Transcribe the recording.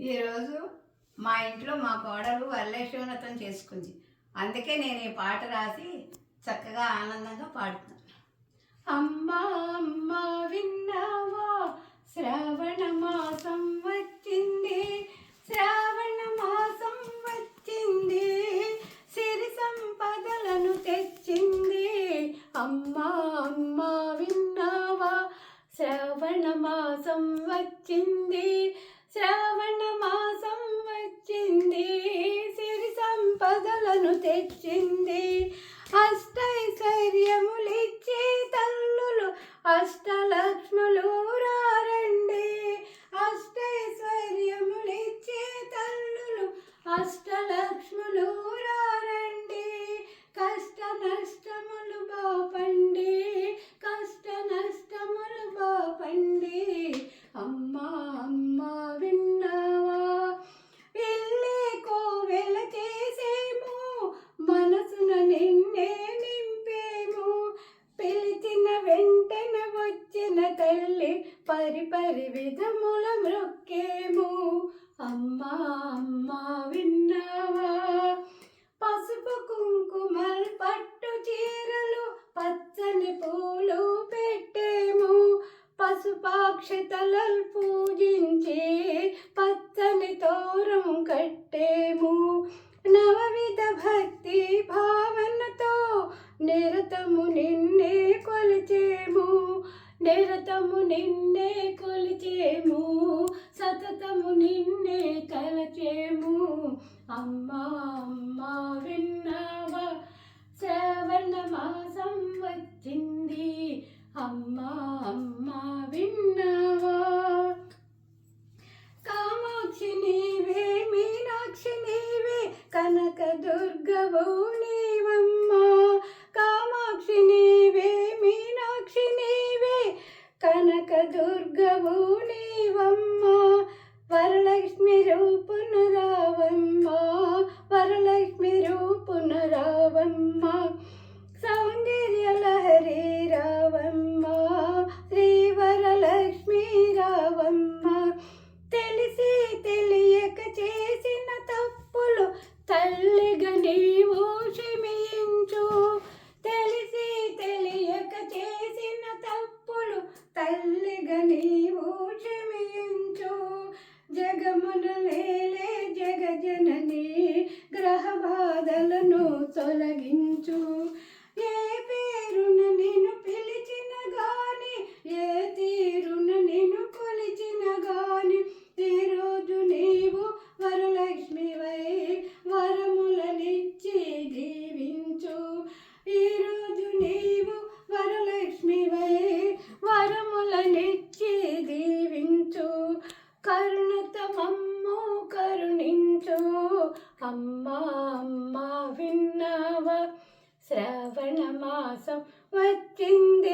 ఈరోజు మా ఇంట్లో మా కోడలు వరలక్ష్మీవ్రతం చేసుకుంది. అందుకే నేను ఈ పాట రాసి చక్కగా ఆనందంగా పాడుతున్నాను. అమ్మా అమ్మా విన్నావా? శ్రావణ మాసం వచ్చింది. శ్రావణ మాసం వచ్చింది. సిరి సంపదలను తెచ్చింది. అమ్మా అమ్మా విన్నావా? శ్రావణ మాసం వచ్చింది. శ్రావణ కృపను తెచ్చింది. అష్టైశ్వర్యములిచ్చే తల్లులు అష్టలక్ష్ములు పరి పరి విధముల మృక్కేము. అమ్మా అమ్మా విన్నావా? పసుపు కుంకుమల్ పట్టు చీరలు పచ్చని పూలు పెట్టేము. పసుపాక్షతలలు నిరతము నిన్నే కొలిచేము సతతము నిన్నే తలచేము అమ్మా అమ్మా విన్నావా శ్రవణ మాసం వచ్చింది అమ్మా అమ్మా విన్నావా. కామాక్షి నీవే మీనాక్షి నీవే కనక దుర్గవు జగమున లేలే అమ్మా అమ్మా విన్నావా శ్రవణ మాసం వచ్చింది